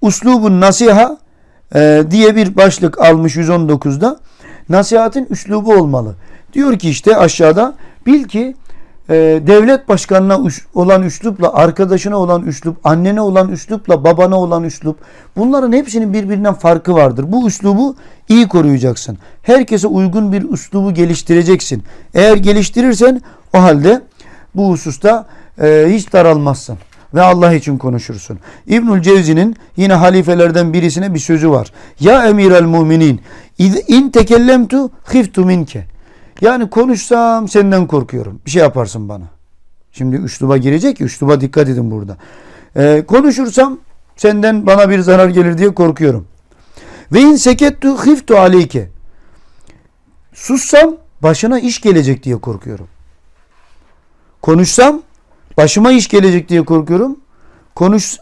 uslubun nasiha e, diye bir başlık almış 119'da. Nasihatin üslubu olmalı. Diyor ki işte aşağıda bil ki e, devlet başkanına olan üslupla, arkadaşına olan üslup, annene olan üslupla, babana olan üslup bunların hepsinin birbirinden farkı vardır. Bu üslubu iyi koruyacaksın. Herkese uygun bir üslubu geliştireceksin. Eğer geliştirirsen o halde bu hususta e, hiç daralmazsın ve Allah için konuşursun. İbnül Cevzi'nin yine halifelerden birisine bir sözü var. Ya emirel müminin in tekellemtu khiftu minke. Yani konuşsam senden korkuyorum. Bir şey yaparsın bana. Şimdi üsluba girecek ya, üsluba dikkat edin burada. Ee, konuşursam senden bana bir zarar gelir diye korkuyorum. Ve in sekettu khiftu aleyke. Sussam başına iş gelecek diye korkuyorum. Konuşsam başıma iş gelecek diye korkuyorum. Konuş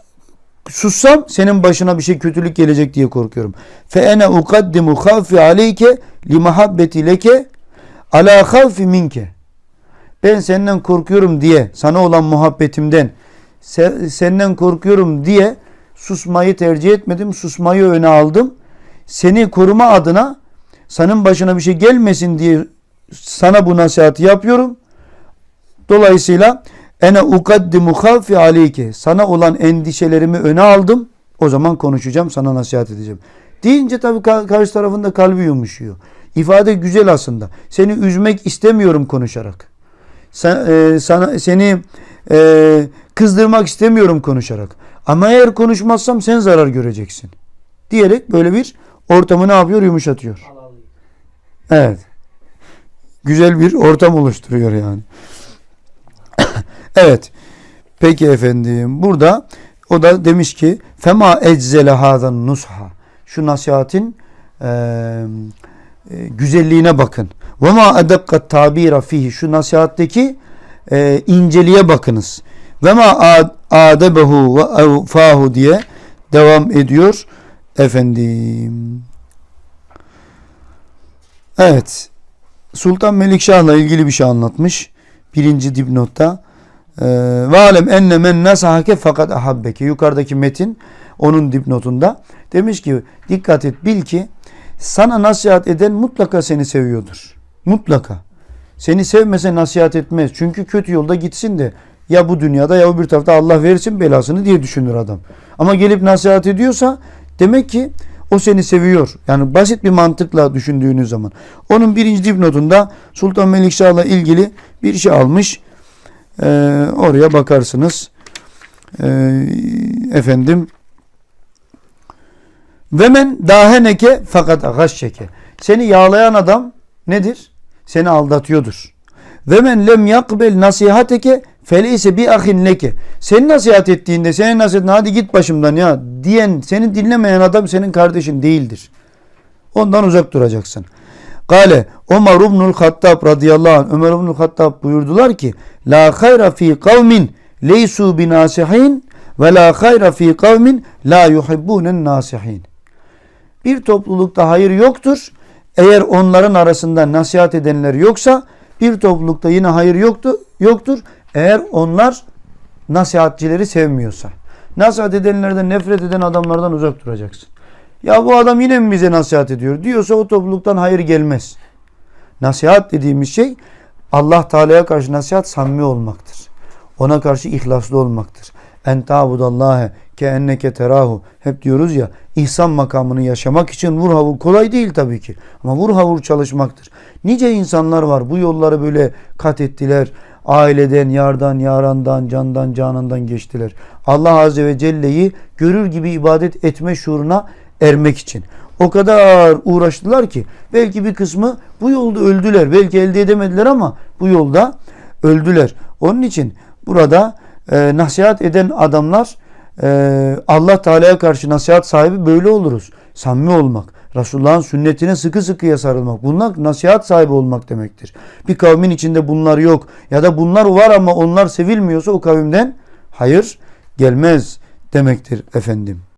sussam senin başına bir şey kötülük gelecek diye korkuyorum. Fe ene ukaddimu khawfi aleyke li muhabbeti leke ala khawfi minke. Ben senden korkuyorum diye sana olan muhabbetimden se- senden korkuyorum diye susmayı tercih etmedim. Susmayı öne aldım. Seni koruma adına senin başına bir şey gelmesin diye sana bu nasihati yapıyorum. Dolayısıyla ene ukaddimu havfi aleyke. Sana olan endişelerimi öne aldım. O zaman konuşacağım, sana nasihat edeceğim. Deyince tabii ka- karşı tarafında kalbi yumuşuyor. İfade güzel aslında. Seni üzmek istemiyorum konuşarak. Sen, e, sana seni e, kızdırmak istemiyorum konuşarak. Ama eğer konuşmazsam sen zarar göreceksin. Diyerek böyle bir ortamı ne yapıyor? Yumuşatıyor. Evet. Güzel bir ortam oluşturuyor yani. Evet. Peki efendim. Burada o da demiş ki fema eczele hadan nusha. Şu nasihatin e, e, güzelliğine bakın. Ve ma edekka tabira fihi. Şu nasihatteki e, inceliğe bakınız. Ve ma ad- adebehu ve evfahu diye devam ediyor efendim. Evet. Sultan Melikşah'la ilgili bir şey anlatmış. Birinci dipnotta. Ee, Ve alem enne men nasahake fakat ahabbeke. Yukarıdaki metin onun dipnotunda. Demiş ki dikkat et bil ki sana nasihat eden mutlaka seni seviyordur. Mutlaka. Seni sevmese nasihat etmez. Çünkü kötü yolda gitsin de ya bu dünyada ya öbür tarafta Allah versin belasını diye düşünür adam. Ama gelip nasihat ediyorsa demek ki o seni seviyor. Yani basit bir mantıkla düşündüğünüz zaman. Onun birinci dipnotunda Sultan Melikşah'la ilgili bir şey almış. Ee, oraya bakarsınız. Ee, efendim ve men daheneke fakat agaşşeke. Seni yağlayan adam nedir? Seni aldatıyordur. Ve men lem yakbel nasihateke feleyse bi ahin leke. Seni nasihat ettiğinde senin nasihatine hadi git başımdan ya diyen seni dinlemeyen adam senin kardeşin değildir. Ondan uzak duracaksın. Kale Ömer ibnül Hattab radıyallahu anh Ömer ibnül Hattab buyurdular ki La hayra fi kavmin leysu binasihin ve la hayra fi kavmin la yuhibbunen nasihin. Bir toplulukta hayır yoktur. Eğer onların arasında nasihat edenler yoksa bir toplulukta yine hayır yoktu, yoktur. Eğer onlar nasihatçileri sevmiyorsa. Nasihat edenlerden nefret eden adamlardan uzak duracaksın. Ya bu adam yine mi bize nasihat ediyor diyorsa o topluluktan hayır gelmez. Nasihat dediğimiz şey Allah Teala'ya karşı nasihat samimi olmaktır. Ona karşı ihlaslı olmaktır. En ta'budallahe ke enneke terahu. Hep diyoruz ya ihsan makamını yaşamak için vur havur kolay değil tabii ki. Ama vur havur çalışmaktır. Nice insanlar var bu yolları böyle kat ettiler. Aileden, yardan, yarandan, candan, canandan geçtiler. Allah Azze ve Celle'yi görür gibi ibadet etme şuuruna ermek için. O kadar uğraştılar ki belki bir kısmı bu yolda öldüler. Belki elde edemediler ama bu yolda öldüler. Onun için burada e, nasihat eden adamlar e, Allah Teala'ya karşı nasihat sahibi böyle oluruz. Samimi olmak. Resulullah'ın sünnetine sıkı sıkıya sarılmak. Bunlar nasihat sahibi olmak demektir. Bir kavmin içinde bunlar yok ya da bunlar var ama onlar sevilmiyorsa o kavimden hayır gelmez demektir efendim.